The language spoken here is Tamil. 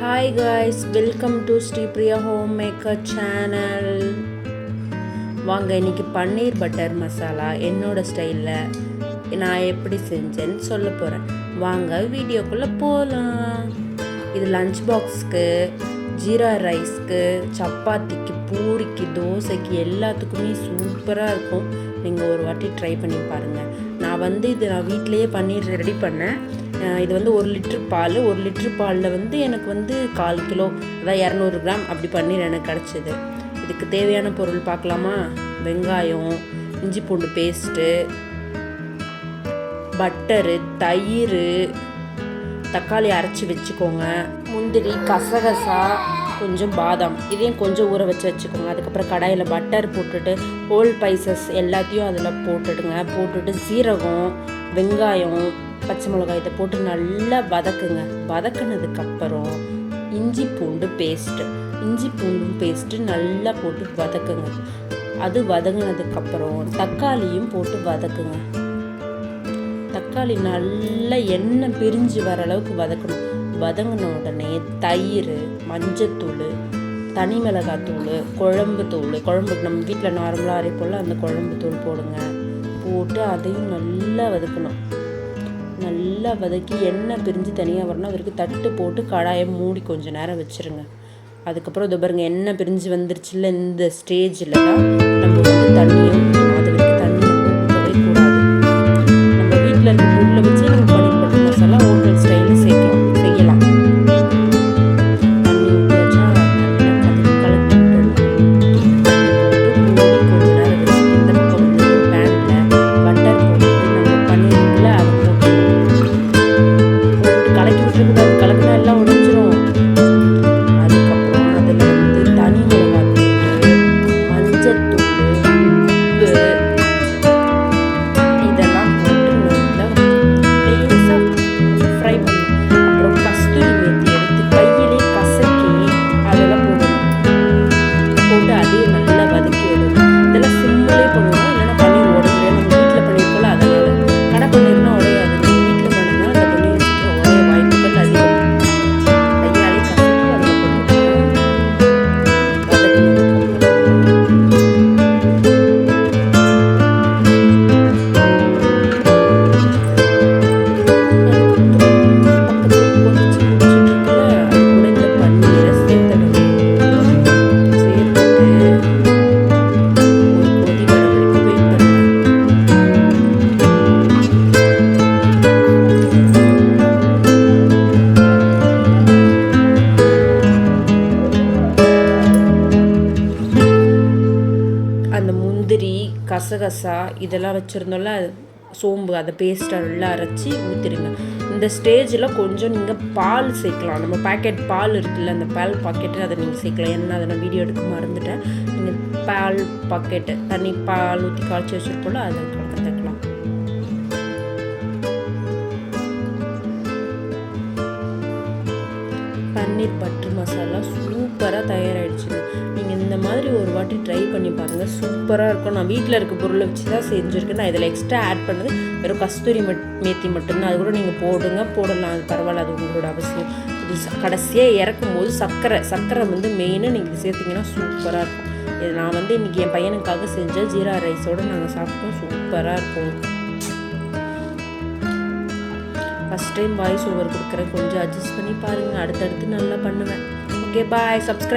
Hi guys welcome to Sripriya home maker channel வாங்க இன்னைக்கு பன்னீர் பட்டர் மசாலா என்னோட ஸ்டைலில் நான் எப்படி செஞ்சேன்னு சொல்ல போகிறேன் வாங்க வீடியோக்குள்ளே போகலாம் இது லஞ்ச் பாக்ஸ்க்கு ஜீரா ரைஸ்க்கு சப்பாத்திக்கு பூரிக்கு தோசைக்கு எல்லாத்துக்குமே சூப்பராக இருக்கும். நீங்கள் ஒரு வாட்டி ட்ரை பண்ணி பாருங்கள் நான் வந்து இது நான் வீட்டிலையே பன்னீர் ரெடி பண்ணேன். இது வந்து ஒரு லிட்ரு பால். ஒரு லிட்ரு பாலில் வந்து எனக்கு வந்து கால் கிலோ அதாவது இரநூறு கிராம் அப்படி பன்னீர் எனக்கு கிடச்சிது. இதுக்கு தேவையான பொருள் பார்க்கலாமா? வெங்காயம் இஞ்சி பூண்டு பேஸ்ட்டு பட்டரு தயிர் தக்காளி அரைச்சி வச்சுக்கோங்க. முந்திரி கசகசா கொஞ்சம் பாதாம். இதையும் கொஞ்சம் ஊற வச்சு வச்சுக்கோங்க. அதுக்கப்புறம் கடாயில் பட்டர் போட்டுட்டு ஹோல் பைசஸ் எல்லாத்தையும் அதில் போட்டுடுங்க. போட்டுட்டு சீரகம் வெங்காயம் பச்சை மிளகாய் இதை போட்டு நல்லா வதக்குங்க. வதக்குனதுக்கப்புறம் இஞ்சி பூண்டு பேஸ்ட்டு இஞ்சி பூண்டு பேஸ்ட்டு நல்லா போட்டு வதக்குங்க. அது வதங்கினதுக்கப்புறம் தக்காளியும் போட்டு வதக்குங்க. தக்காளி நல்லா எண்ணெய் பிரிஞ்சு வர அளவுக்கு வதக்கணும். வதங்கின உடனே தயிர் மஞ்சத்தூள் தனி மிளகாத்தூள் குழம்பு தூள் குழம்பு நம்ம வீட்டில் நார்மலாக அரைப்போல் அந்த குழம்பு தூள் போடுங்க. போட்டு அதையும் நல்லா வதக்கணும். நல்லா வதக்கி எண்ணெய் பிரிஞ்சு தனியாக வரணும். அதற்கு தட்டு போட்டு கடாயை மூடி கொஞ்ச நேரம் வச்சுருங்க. அதுக்கப்புறம் இதை பாருங்கள் எண்ணெய் பிரிஞ்சு வந்துருச்சுல்ல இந்த ஸ்டேஜில் தான் நம்ம வந்து தண்ணியை கசகசா இதெல்லாம் வச்சுருந்தோம்ல சோம்பு அதை பேஸ்ட்டை நல்லா அரைச்சி ஊற்றிடுங்க இந்த ஸ்டேஜில் கொஞ்சம் நீங்கள் பால் சேர்க்கலாம். நம்ம பாக்கெட் பால் இருக்குல்ல அந்த பால் பாக்கெட்டு அதை நீங்கள் சேர்க்கலாம். ஏன்னா அதை நான் வீடியோ எடுக்க மறந்துட்டேன். நீங்கள் பால் பாக்கெட்டு தண்ணி பால் ஊற்றி காய்ச்சி வச்சுருக்கோம்ல அதை கலந்துக்கலாம் பன்னீர் பட்டர் மசாலா சூப்பராக தயாராகிடும் வாட்டி ட்ரை பண்ணி பாருங்கள் சூப்பராக இருக்கும். நான் வீட்டில் இருக்க பொருளை வச்சு தான் செஞ்சுருக்கேன். நான் இதில் எக்ஸ்ட்ரா ஆட் பண்ணது வெறும் கஸ்தூரி மட் மேத்தி மட்டும்தான். அது கூட நீங்கள் போடுங்க. போடலாம். அது பரவாயில்ல. அது உங்களோட அவசியம். இது கடைசியாக இறக்கும் போது சர்க்கரை சர்க்கரை வந்து மெயினாக நீங்கள் இது சேர்த்திங்கன்னா சூப்பராக இருக்கும். இது நான் வந்து இன்றைக்கி என் பையனுக்காக செஞ்ச ஜீரா ரைஸோடு நாங்கள் சாப்பிட்டோம். சூப்பராக இருக்கும். ஃபஸ்ட் டைம் வாய்ஸ் ஓவர் கொடுக்குறேன். கொஞ்சம் அட்ஜஸ்ட் பண்ணி பாருங்கள் அடுத்தடுத்து நல்லா பண்ணுவேன். Okay bye subscribe